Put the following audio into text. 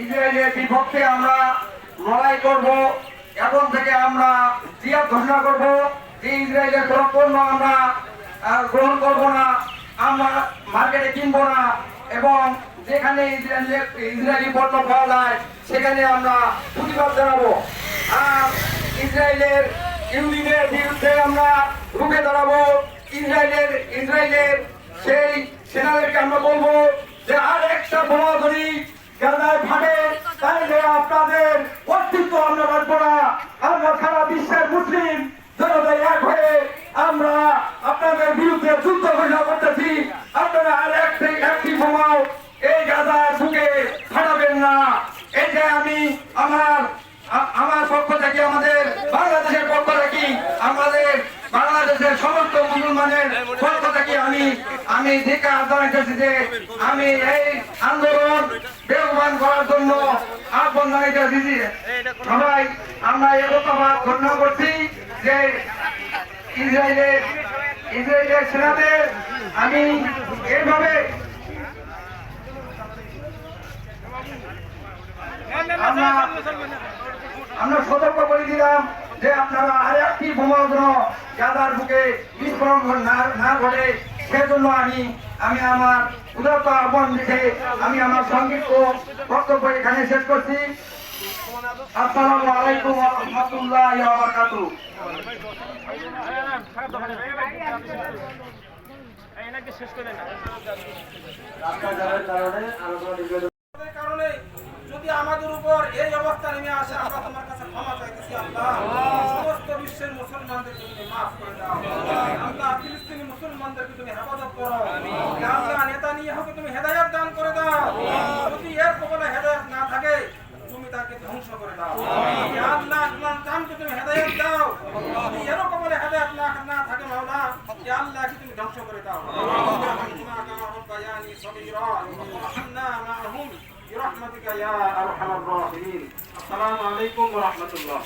ইসরায়েলের বিপক্ষে আমরা লড়াই করব, এখন থেকে আমরা জিয়াদ ঘোষণা করব যে ইসরায়েলের কোনো পণ্য আমরা গ্রহণ করব না, আমরা মার্কেটে কিনবো না, এবং যেখানে ইসরায়েলি ইসরায়েলি পণ্য পাওয়া যায়, সেখানে আমরা প্রতিবাদ জানাব। আর ইসরায়েলের ইহুদিদের বিরুদ্ধে আমরা রুখে দাঁড়াবো। ইসরায়েলের ইসরায়েলের সেই সেনাদেরকে আমরা বলব ফাটে তাইলে আপনাদের অস্তিত্ব আমরা রাখব না। আমরা সারা বিশ্বের মুসলিম জনতাই এক হয়ে আমরা আপনাদের বিরুদ্ধে যুদ্ধ ঘোষণা করতেছি। আপনারা আর একটি একটি বোমাও এই গাজায় বুকে ফাটাবেন না। যে আমি আমার আমার পক্ষ থেকে আমাদের বাংলাদেশের পক্ষ থেকে আমাদের বাংলাদেশের সমস্ত মুসলমানের পক্ষ থেকে আমি আমি ধিকার জানাইতেছি যে আমি এই আন্দোলন বেগবান করার জন্য আহ্বান জানাইতেছি সবাই, আমরা একতাবাদ ঘোষণা করছি যে ইসরায়েলের ইসরায়েলের সেনাদের আমি এইভাবে আমরা সতর্ক করে দিলাম। যে আপনারা আর একটি বোমাগ্র গাদার বুকে বিস্ফোরণ না না ঘটে সেজন্য আমি আমি আমার উদারত আহ্বান লিখে আমি আমার সংক্ষিপ্ত বক্তব্য এখানে শেষ করছি। আসসালামু আলাইকুম রাহমাতুল্লাহি শেষ করে কারণে যদি আমাদের উপর নেমে আসে আমরা তোমার কাছে ক্ষমা চাইতেছি আল্লাহ। সমস্ত বিশ্বের মুসলমানদেরকে তুমি মাফ করে দাও। আল্লাহ ফিলিস্তিনি মুসলমানদেরকে তুমি হেফাজত করো। আল্লাহ নেতানিয়াহুকে তুমি হেদায়েত দান করে দাও। যদি এর কবলে হেদায়েত না থাকে তুমি তাকে ধ্বংস করে দাও। আল্লাহ তোমার চানকে তুমি হেদায়েত দাও। যদি এর কবলে হেদায়েত না না থাকে মাওলা ইয়া আল্লাহ তুমি ধ্বংস করে দাও। برحمتك يا أرحم الراحمين. السلام عليكم ورحمة الله.